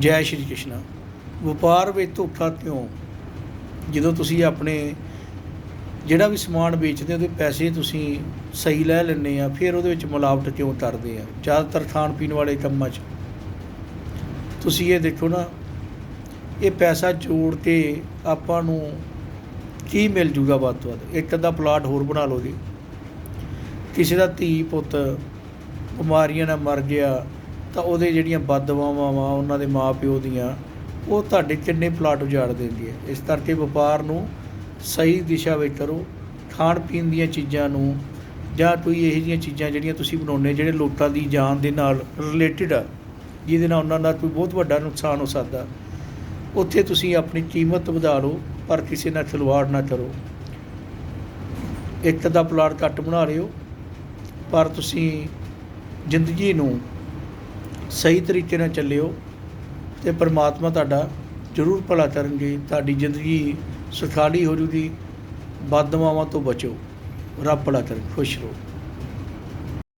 ਜੈ ਸ਼੍ਰੀ ਕ੍ਰਿਸ਼ਨ। ਵਪਾਰ ਵਿੱਚ ਧੋਖਾ ਕਿਉਂ? ਜਦੋਂ ਤੁਸੀਂ ਆਪਣੇ ਜਿਹੜਾ ਵੀ ਸਮਾਨ ਵੇਚਦੇ ਉਹਦੇ ਪੈਸੇ ਤੁਸੀਂ ਸਹੀ ਲੈ ਲੈਂਦੇ ਆ, ਫਿਰ ਉਹਦੇ ਵਿੱਚ ਮਿਲਾਵਟ ਕਿਉਂ ਕਰਦੇ ਆ? ਜ਼ਿਆਦਾਤਰ ਖਾਣ ਪੀਣ ਵਾਲੇ ਕੰਮਾਂ 'ਚ। ਤੁਸੀਂ ਇਹ ਦੇਖੋ ਨਾ, ਇਹ ਪੈਸਾ ਜੋੜ ਕੇ ਆਪਾਂ ਨੂੰ ਕੀ ਮਿਲ ਜੂਗਾ ਵੱਧ ਤੋਂ ਵੱਧ? ਇੱਕ ਅੱਧਾ ਪਲਾਟ ਹੋਰ ਬਣਾ ਲਓ ਜੀ ਕਿਸੇ ਦਾ ਧੀ ਪੁੱਤ ਬਿਮਾਰੀਆਂ ਨਾਲ ਮਰ ਗਿਆ ਤਾਂ ਉਹਦੇ ਜਿਹੜੀਆਂ ਬਦਦੁਆਵਾਂ ਵਾ, ਉਹਨਾਂ ਦੇ ਮਾਪਿਓ ਦੀਆਂ, ਉਹ ਤੁਹਾਡੇ ਕਿੰਨੇ ਪਲਾਟ ਉਜਾੜ ਦਿੰਦੀ ਹੈ। ਇਸ ਕਰਕੇ ਵਪਾਰ ਨੂੰ ਸਹੀ ਦਿਸ਼ਾ ਵਿੱਚ ਕਰੋ। ਖਾਣ ਪੀਣ ਦੀਆਂ ਚੀਜ਼ਾਂ ਨੂੰ ਜਾਂ ਕੋਈ ਇਹੋ ਜਿਹੀਆਂ ਚੀਜ਼ਾਂ ਜਿਹੜੀਆਂ ਤੁਸੀਂ ਬਣਾਉਂਦੇ ਜਿਹੜੇ ਲੋਕਾਂ ਦੀ ਜਾਨ ਦੇ ਨਾਲ ਰਿਲੇਟਡ ਆ, ਜਿਹਦੇ ਨਾਲ ਉਹਨਾਂ ਦਾ ਕੋਈ ਬਹੁਤ ਵੱਡਾ ਨੁਕਸਾਨ ਹੋ ਸਕਦਾ। ਉੱਥੇ ਤੁਸੀਂ ਆਪਣੀ ਕੀਮਤ ਵਧਾ ਲਓ, ਪਰ ਕਿਸੇ ਨਾਲ ਖਿਲਵਾੜ ਨਾ ਕਰੋ। ਇੱਕ ਦਾ ਪਲਾਟ ਘੱਟ ਬਣਾ ਰਹੇ ਹੋ ਪਰ ਤੁਸੀਂ ਜ਼ਿੰਦਗੀ ਨੂੰ ਸਹੀ ਤਰੀਕੇ ਨਾਲ ਚੱਲਿਓ ਤੇ ਪਰਮਾਤਮਾ ਤੁਹਾਡਾ ਜ਼ਰੂਰ ਭਲਾ ਕਰਨਗੇ, ਤੁਹਾਡੀ ਜ਼ਿੰਦਗੀ ਸੁਖਾਲੀ ਹੋ ਜੂਗੀ ਬਦਦੁਆਵਾਂ ਤੋਂ ਬਚੋ, ਰੱਬ ਭਲਾ ਕਰੇ, ਖੁਸ਼ ਰਹੋ।